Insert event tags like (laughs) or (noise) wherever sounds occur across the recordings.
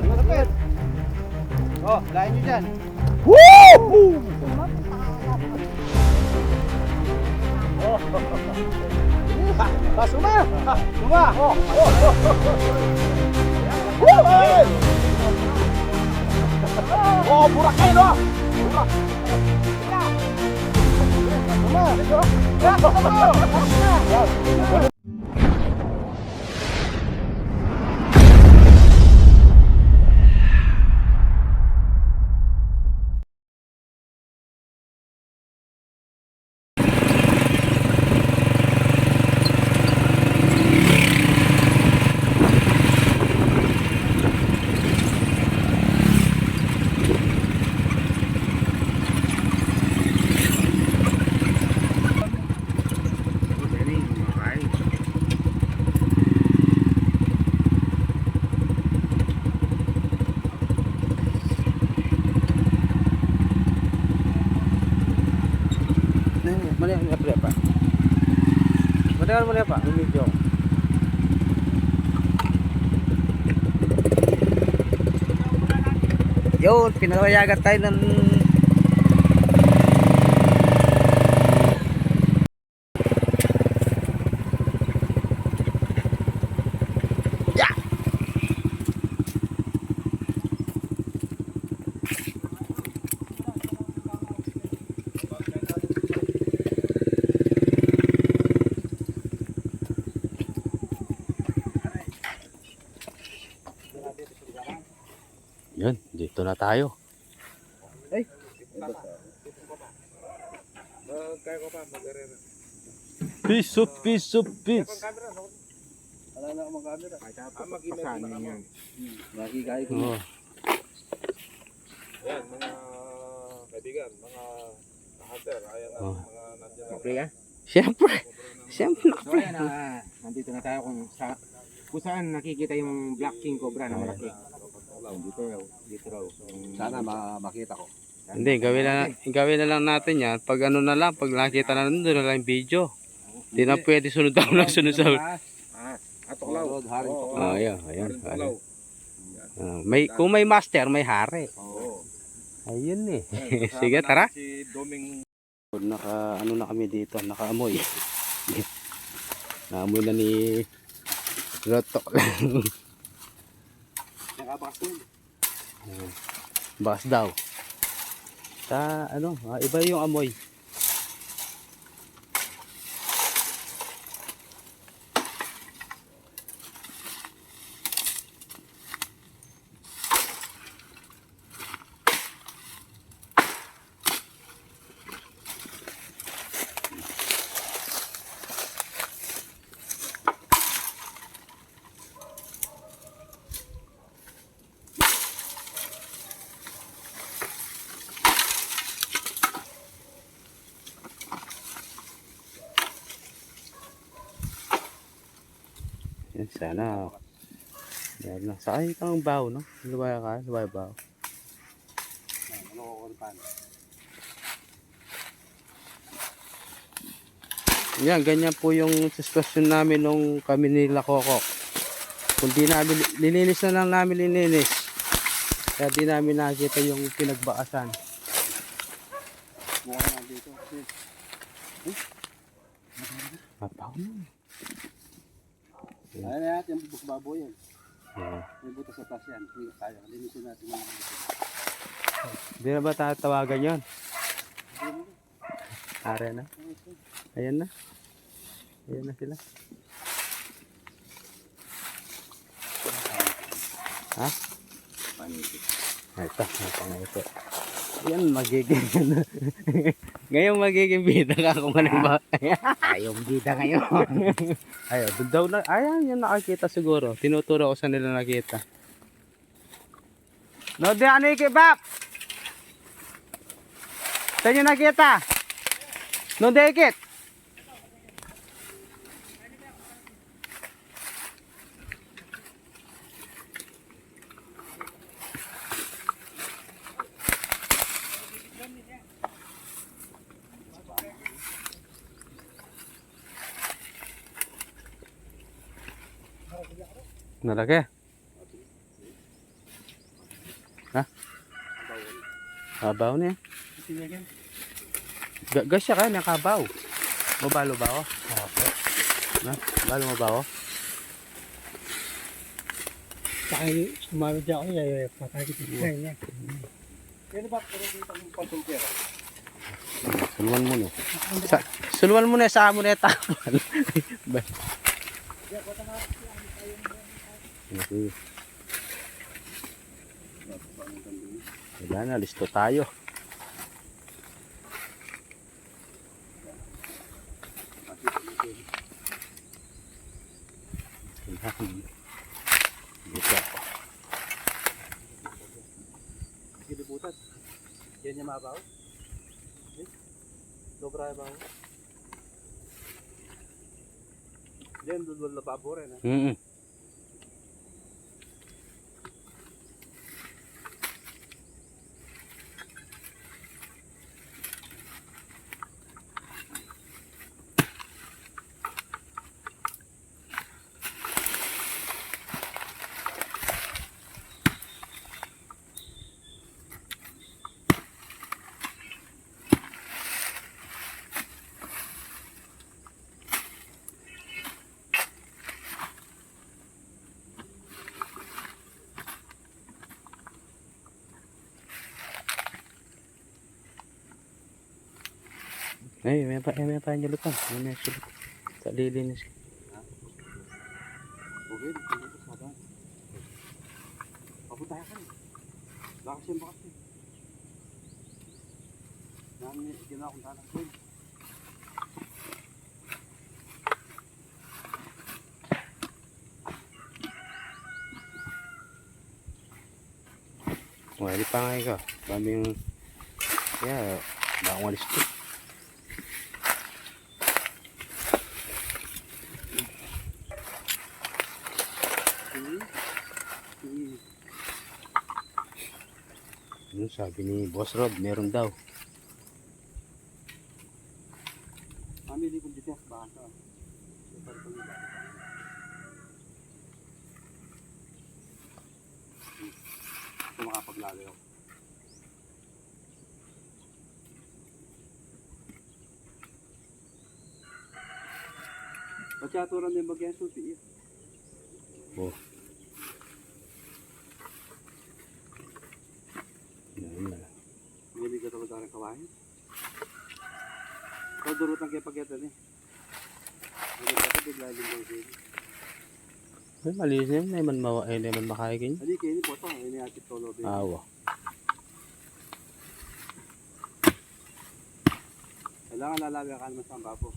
Malapit. Oh, lain nyo dyan. Oh. Ha, ha, suma! Ha, suma! Oh, oh, oh, oh. Woo! Oh, burak kayo, no? Burak. Suma! Ya, suma! Mali, Matagal mo na pa, yung video. Yun, pinalawayagan tayo ng Yeah! Yan, dito na tayo. Piso, piso, piso. Wala na akong camera. Pasanin yan. Nakikaya ko. Oh, Yan, mga kaibigan, mga hunter, ayan ang Oh. mga nandiyan. Okay ah. Siyempre. Siyempre. So ayan, ah, nandito na tayo kung sa kung saan nakikita yung Black King Cobra na malaki. Dito raw, dito raw. Sana ma makita ko. Hindi, gawin na, gawin na lang natin yan. Pag ano na lang, pag nakita na nandun na lang yung video. Hindi na pwede sunod ako na sunod sa... Ah. Road, haring Oo, Oh, ayan, ayan. haring tuklaw. Ah, may, kung may master, may hari. Oo. Ayun eh. (laughs) Sige, tara. Si Doming Naka, ano na kami dito, nakaamoy. (laughs) Naamoy na ni Rotok lang. (laughs) Nakabakas mo. Bas daw. Ta, ano, ah, iba yung amoy. Sana. Yan na. Sakay kang baw, no? Luwaya ka, luwaya baw. Ano ko kung paano. Yan, ganyan po yung sitwasyon namin nung kami nila Coco. Kung di namin, lininis na lang namin lininis. Kaya di namin nakita yung pinagbaasan. Mukha na dito. Mapaw na. Ayan na natin yung bubuk baboy yan. Yeah. May butas sa taas yan. Hindi tayo. Linisin natin yung mga butas. Di na ba tatawagan yon? Are na. Ayan na. Ayan na sila. Ha? Ito, ito nga ito. Yan, magiging (laughs) Ngayon magiging bida ka kung ano ba. (laughs) Ayaw bida ngayon. (laughs) Ayaw, doon daw na. Ayan, yung nakakita siguro. Tinuturo ko sa nila nakita. No, di ano ikibab? Saan yung nakita? No, di ikit? Nalaki. Kabaw na yan. Sige yan. Ga- Gas siya ka, may kabaw. Mabalo ba ako? Na? Balo mo ba ako? Saka sumamit ako niya, patagit ko niya. Pero ba, pero dito ang pantulkera? Suluan mo. Sa, suluan mo na sa amo na tapal. (laughs) Ba? Okay. Wala na, listo tayo. Dito. Kilibutan. Yan yung mabaw? Eh? Sobra yung baw? Yan, dudwal na babo rin. Eh. Mm Ay, may pa, may pa yung lupan. May may sulok. Sa lilinis. Okay, dito sa sabang. Papunta ka rin. Lakas yung bakas eh. Namin, ginawa kong tanak ko. Wali pa nga ikaw. Kami yung... Yeah, baka walis ko. Yun, sabi ni Boss Rob, meron daw. Hindi kong dito. Baka. Ito makapaglalo ako. Din bagyan susi. Oh. Yan na. Hindi ka talaga ng kawain. Ikaw durutan kayo pagkita ni. Ano ka bigla din ko din. Ay, malinis na yun. May man mawa, ay, man makaigin. Hindi kayo ni Poto, ini atip tolo din. Awa. Kailangan lalaga ka naman sa bapo.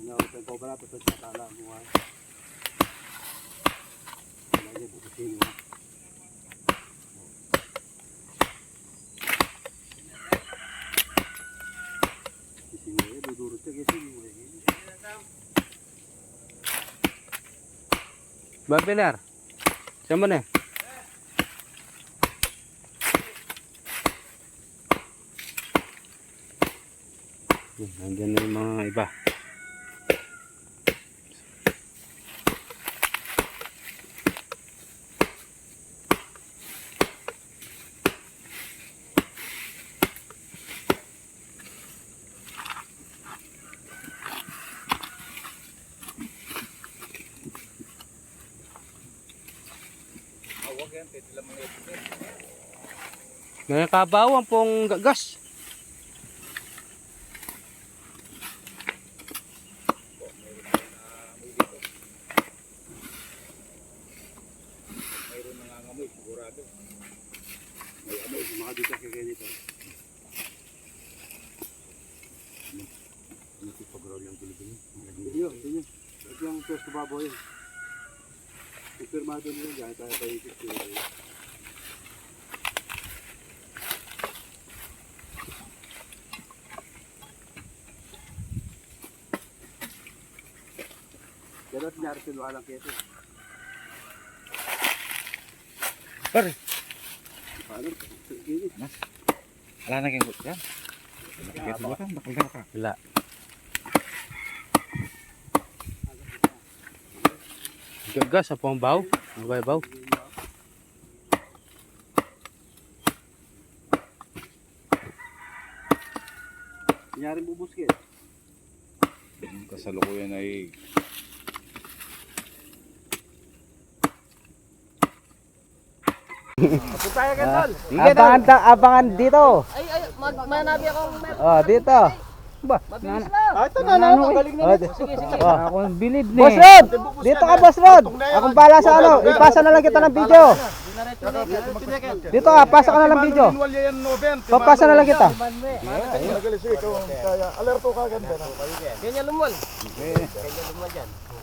Ano, ito ko ba ito sa tala mo ay. Lagi bukusin mo. Sisi mo eh, dudurot ka kasi mo eh. Babelar. Saan mo na? Yan, Nandyan na yung mga iba. May kabawan pong gagas. Mayroon nangangamoy, sigurado. May ano, mga dito kay ganito. Ano si pag-roll yung Pilipino? Hindi yun, hindi yun. Ito yung pwesto baboy yun. Ipirmado nila dyan, tayo tayo at nangyari sila walang keso. Pare. Sige. Wala na kang yan. Kaya subukan, bakal na ka. Wala. Gaga sa pambaw. Ang baw. Nangyari bubuski. Kasalukuyan ay Abangan, ta, abangan dito. Ay, ay, mag manabi map. Oh, dito. Mabilis lang. Ah, ito na, na, magaling na. Oh, Sige, sige. Akong bilid ni. Boss Rod! Dito ka, Boss Rod! Akong bala sa ano. Ipasa na lang kita ng video. Dito ka, pasa ka na lang video. Papasa na lang kita. Ganyan lumol.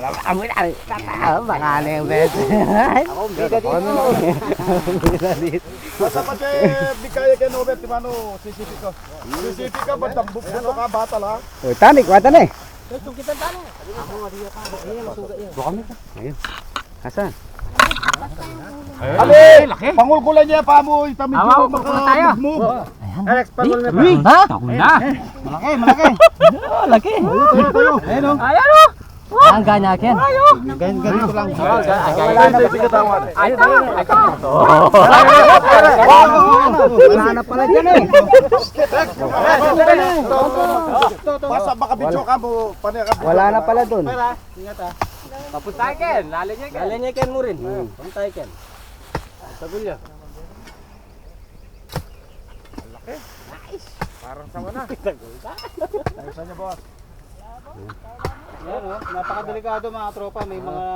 lang. Baka na yung bet. Ako, bida dito. Basta pa siya, di kaya kay Nobel, di mano, sisipi ka. Sisipi ka, bandang bukbuto ka, batal ha. Uy, tanik, wata na eh. Ito kita talo. Ako masuga yan. Buka mo ito. Ayun. Asan? Ali! Pangulkulan niya pa mo, itamin ko maka-move. Alex, pagul na pa. Ha? Takul na. Malaki, malaki. (laughs) Oh, laki. Ayun o. Ayan o. Ang ganya ken. Gan ganito lang. Wala na ba katawan? Ay, ito. Ito. Wala na pala dyan eh. Basta baka video ka mo. Wala na pala dun. Papuntay ken. Lali niya ken. Lali niya ken mo rin. Papuntay ken. Sagulya. Yan o, napakadelikado mga tropa. May mga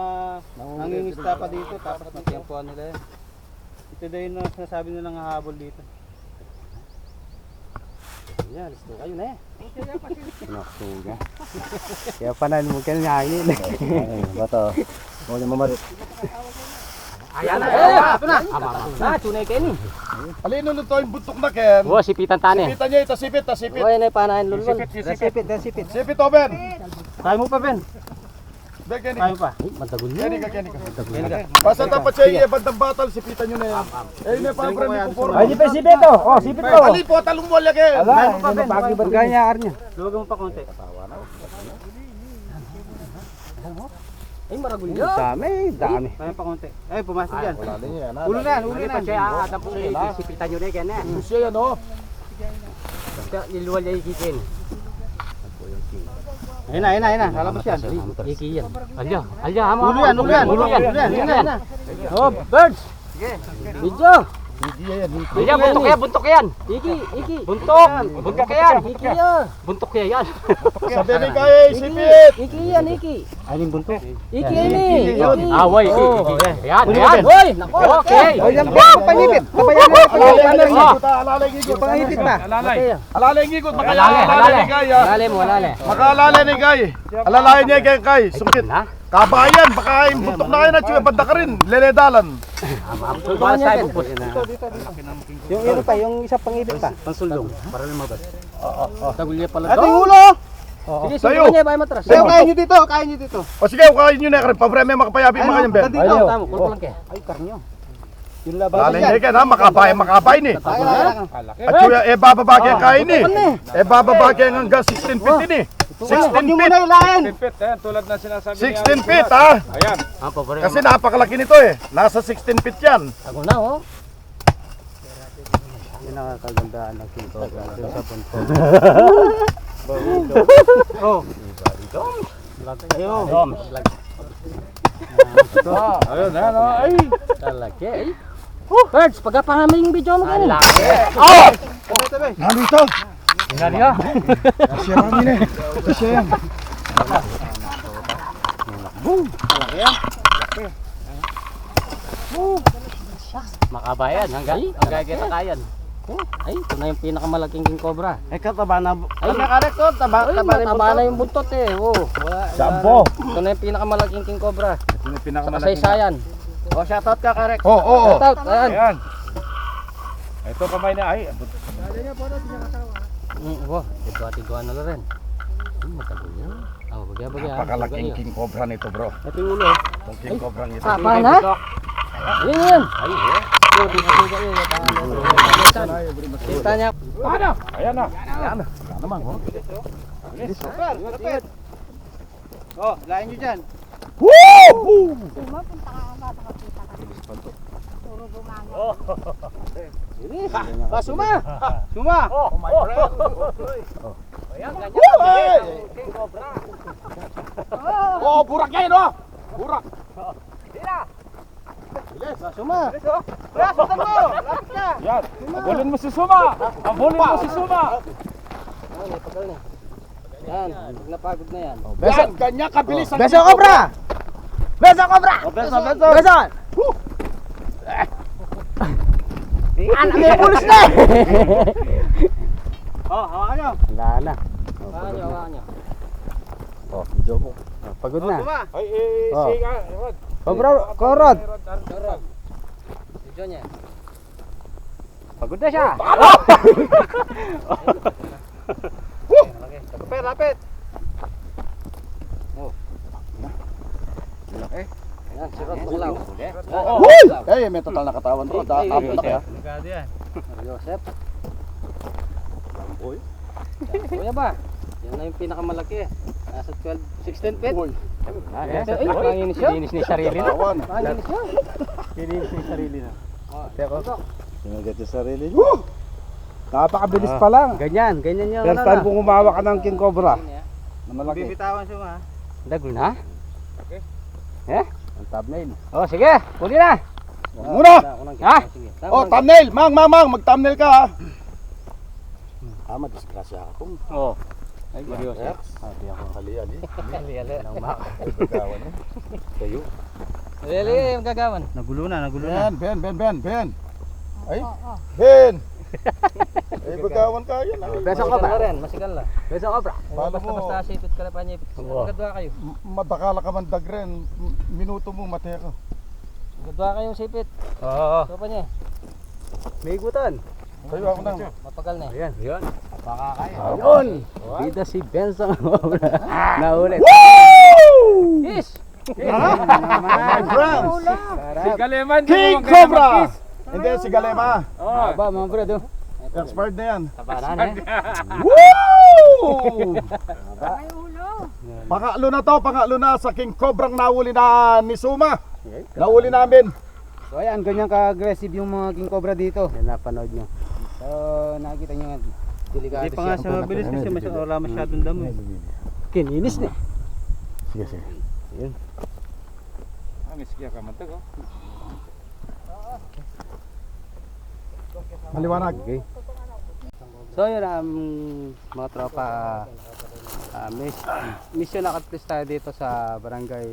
nangingista pa dito. Tapos natiyampuan nila yan. Ito daw yung sinasabi nilang hahabol dito. Yan, listo kayo na eh. Naksuga. (laughs) Kaya panan mo kayo ngangin. Bato. Huwag niya mamarot. Ayan na. Eh, ito na. Na, tunay ken ni. Alin nun ito yung buntok na ken. Oh, sipitan tane. Sipitan niya, ito sipit, ito sipit. Oy, na panahin lulun. Sipit, dan sipit. Sipit o Ben. Kaya mo pa, Ben. Ben, kani Kaya ka. mo pa. Matagul Kani ka, kani ka. Basta dapat siya iya, bandang batal, sipitan nyo na yan. Eh, yun yung parang friend ko puro. Ay, sipit, sipit to. Oh, sipit to. Ali po, talong mo lagi. Kaya mo pa, Ben. Pag ganyan, arnya. Luwag mo pa konti. Ay, maragul yun. Dami, dami. Kaya pa konti. Ay, pumasok yan. Ulo na yan, ulo na yan. Ada po sipitan nyo na eh. Siya yan, oh. Basta niluwal niya ikikin. Ayun na, ayun na, ayun na. Lalabas yan. Iki yan. Alya, alya. Ulo yan, ulo yan, ulo yan, ulo yan, ulo yan. Oh, birds. Video. Alya, buntok yan, buntok yan. Iki, iki. Buntok. Buntok yan. Iki yan. Buntok yan yan. Sabi ni kaya, sipit. Iki yan, iki. Aling buntok. Iki ini. Away. Oh. Ayan, ayan. Hoy, nako. Okay. Oh, yan pa, pangipit. Kapayan na, Alalay pangipit. ang igot, ah, alalay. Alalay ang igot, makaya Alale, alalay ni kaya. Alale mo, alale. Makaalala ni Kay. Alalayan niya kay Kay. Sungkit. Na? Kabayan, baka yung buntok na kayo na chiwe, banda ka rin. Leledalan. Tulungan niya ken. Yung ano pa, yung isa pangipit pa. Pansulong. Para lumabas. Oo, oo. Tagulya pala Ate, to. ulo! Sige, Sayo. subukan niya, baya matras. Sayo, kaya nyo dito, kaya nyo dito. O sige, kain nyo na karin. Pabreme makapayabi mga kanyang ben. dito. Tama, tama. Kulpo lang kaya. Ay, karnyo. Yung laban Lalay niya kay ha, makabay, makabay ni. At suya, eh bababa kaya kain ni. Eh bababa kaya hanggang 16 feet din eh. 16 nyo feet. muna ilahin. 16 feet ha. Ah, pabore. Kasi napakalaki nito eh. Nasa 16 feet yan. Ako na, oh. Yung nakakagandaan ng king cobra doon sa punto. Oh. Ayun. Ayun, ayun, ay. Talaki, ay. Birds, pagkapahan mo yung video mo kanina. Nandito. Inarya. Siya kami na. Siya yan. Makabayan, hanggang hanggang kita kayan. Oh, ay, ito na yung pinakamalaking king cobra. Ay, kataba na. Ay, Nakarek to, taba, Ay, taba mataba na yung buntot eh. Oh, wala, Sampo. Ito na yung pinakamalaking king cobra. Ito na Sa pinakamalaking. kasaysayan. Oh, shoutout ka, Karek. Oo, oo, oo. Shoutout, ayan. Ayan. Ito kamay na ay. Mm, oh, tigwa-tigwa na na rin. Hmm, matagal yan. Oh, bagya, bagya. Napakalaking king cobra nito bro. Ito yung ulo. Itong king cobra ito. Ah, paano ha? Yan, yan. Ay, eh. Kita niya. Ano? Ayan na. Ayan na. Ayan naman. Oh. Oh, lain nyo dyan. Woo! Suma, punta ka ka ba? Nakakita ka. Bumangin. Ah, suma! Suma! Oh, burak yan oh. Burak. Suma! Kaya, sundan mo! Lapit ka! Yan. Abulin mo si Suma. Abulin mo si Suma. May pagal na. Yan, pag napagod na yan. Yan, ganyan kabilis ang Beso king cobra! Beso cobra! Beso, beso. Beso! Anak may pulis na! (laughs) oh, hawakan nyo. Wala na. Hawakan niyo, hawakan niyo. Oh, medyo mo. Pagod na. Ay, eh, Oh. siga. Rod. Cobra, korod. Sarap. Si John yan. Pagod na siya. (laughs) Lapit, lapit. Yan, si Rod Buklaw. Oh, Yan, Eh, may total na katawan to. Da, tapos na kaya. Pagod yan. Joseph. Kuya ba? Yan na yung pinakamalaki. Nasa 12, 16 feet. Uy. Siya. Panginis niya sarili na. Katawan. Panginis siya. Niya yung sarili na. Teko. Sinagat yung sarili niyo. Napakabilis pa lang. Ganyan, ganyan yung First time kong umawa ka ng king cobra. Na malaki. Bibitawan suma. Dagol na? Ang thumbnail. Oh, sige. Huli na. Muna! Ha? Sige. Oh, thumbnail! Mang, mang, mang! Mag-thumbnail ka ha! Ah, madisgrasya ako. Oh. Ay, Joseph. Sabi ako kali-ali. Ali, ali. Pagkawan mo. Kayo. Ali, ali, yung gagawan. Nagulo na, nagulo na. Ben, Ben, Ben, Ben, Ben. Ay, Oo, oo. Ben! (laughs) Ay, bagawan ka yan. ah. Beso ka ba? rin, masigal na. Beso ka ba? Paano Basta mo? basta sipit ka na pa niya. Gadwa kayo. Madakala ka man dagren. Minuto mo, mataya ka. Gadwa kayo sipit. Oo. So pa niya. May igutan. Tayo ako nang. Mapagal na. eh. Ayan. Ayan. Ayun! Bida si Benson. (laughs) Naulit. Yes! (laughs) My friends! Si Galeman. King Cobra! Hindi, si Galema. Aba, mga bro. Expired na yan. Tabanan eh. Woo! May ulo. Pangalo na to, pangalo na sa King Cobrang nahuli na ni Suma. Nahuli namin. So ayan, ganyan ka-aggressive yung mga king cobra dito. Yan napanood nyo. So nakikita nyo nga, delikado Hindi pa nga siya mabilis kasi mas wala masyadong damo. eh. Kininis na. Sige, sige. Maliwanag. Okay. So yun, um, mga tropa, uh, miss, mission accomplish tayo dito sa barangay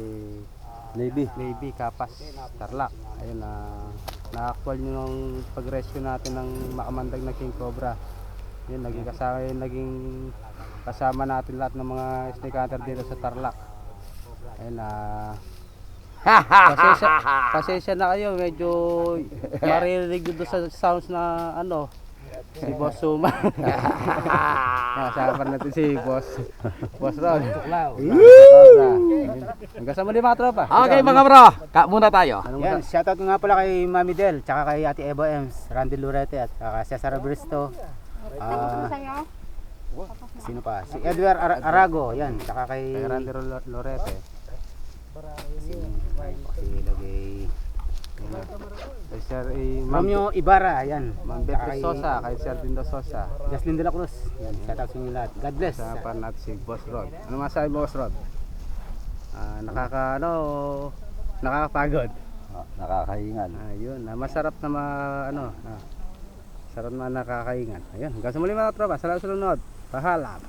Navy, Navy, Kapas, Tarlac. Ayun na, na-actual nyo nung pag-rescue natin ng makamandag na King Cobra. Yun, naging kasama, yun, naging kasama natin lahat ng mga snake hunter dito sa Tarlac. Ayun na, pasensya, pasensya na kayo, medyo (laughs) maririnig doon sa sounds na ano, si Boss Suma. (laughs) Kasama natin si Boss, Boss Ron. Hanggang sa muli mga tropa. Okay mga bro, ka muna tayo. Anong Yan, shoutout nga pala kay Mami Del, tsaka kay Ate Eva Ems, Randy Lurete at saka Cesar Bristo. Ah, sa'yo. sino pa? Si Edward Ar- Arago, yan, tsaka kay Kay Randy Lorete. si lagay Kay Sir eh, Ma'am Romeo Ibarra, yan. Ma'am Beatrice Sosa, kay Sir Dindo Sosa. Jocelyn De La Cruz. Yan, shoutout sa inyo lahat. God bless. Kasama pa natin si Boss Rod. Ano masabi mo, Boss Rod? Ah, nakaka ano, nakakapagod. Nakakahingan. Ayun, ah, masarap na ma, ano, ah, sarap na nakakaingan. Ayun, hanggang sa muli mga tropa, salamat sa sunod. Pahalam.